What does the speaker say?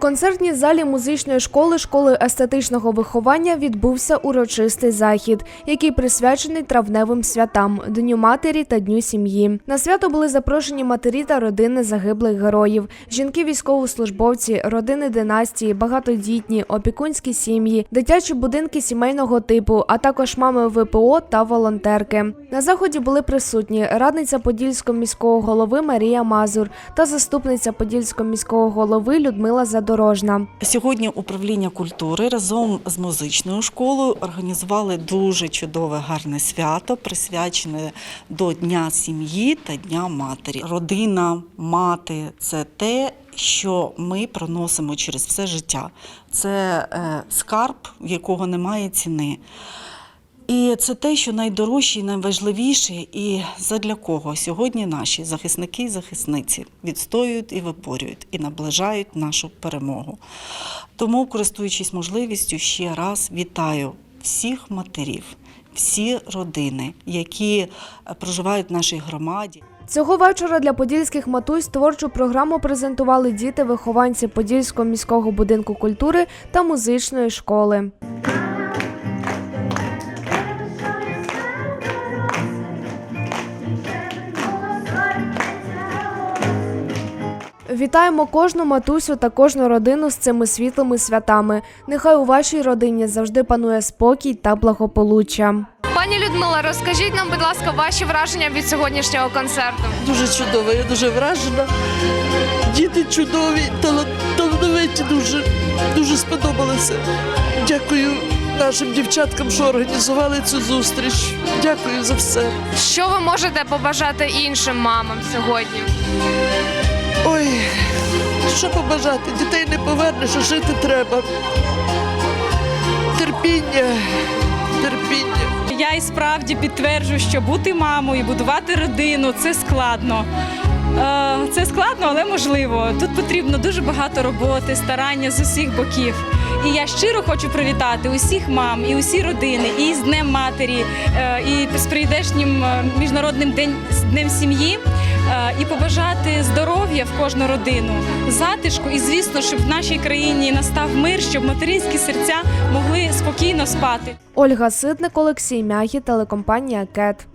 концертній залі музичної школи школи естетичного виховання відбувся урочистий захід, який присвячений травневим святам Дню матері та Дню сім'ї. На свято були запрошені матері та родини загиблих героїв, жінки військовослужбовці, родини династії, багатодітні, опікунські сім'ї, дитячі будинки сімейного типу, а також мами ВПО та волонтерки. На заході були присутні радниця Подільського міського голови Марія Мазур та заступниця Подільського міського голови Людмила Задорожна. Сьогодні управління культури разом з музичною школою організували дуже чудове гарне свято, присвячене до Дня сім'ї та Дня матері. Родина, мати це те. Що ми проносимо через все життя. Це е, скарб, в якого немає ціни. І це те, що найдорожче і найважливіше, і задля кого сьогодні наші захисники і захисниці відстоюють і виборюють, і наближають нашу перемогу. Тому, користуючись можливістю, ще раз вітаю всіх матерів, всі родини, які е, проживають в нашій громаді. Цього вечора для подільських матусь творчу програму презентували діти-вихованці Подільського міського будинку культури та музичної школи. Вітаємо кожну матусю та кожну родину з цими світлими святами. Нехай у вашій родині завжди панує спокій та благополуччя. Пані Людмила, розкажіть нам, будь ласка, ваші враження від сьогоднішнього концерту. Дуже чудово, я дуже вражена. Діти чудові, тала- талановиті дуже, дуже сподобалося. Дякую нашим дівчаткам, що організували цю зустріч. Дякую за все. Що ви можете побажати іншим мамам сьогодні? Ой, що побажати? Дітей не повернеш, а жити треба. Терпіння, терпіння. Я і справді підтверджую, що бути мамою, будувати родину це складно. Е, Це складно, але можливо. Тут потрібно дуже багато роботи, старання з усіх боків. І я щиро хочу привітати усіх мам і усі родини, і з Днем матері, е, і з прийдешнім е, міжнародним день з Днем сім'ї. Е, І побажати здоров'я в кожну родину, затишку, і звісно, щоб в нашій країні настав мир, щоб материнські серця могли спокійно спати. Ольга Ситник, Олексій Мягі, телекомпанія КЕТ.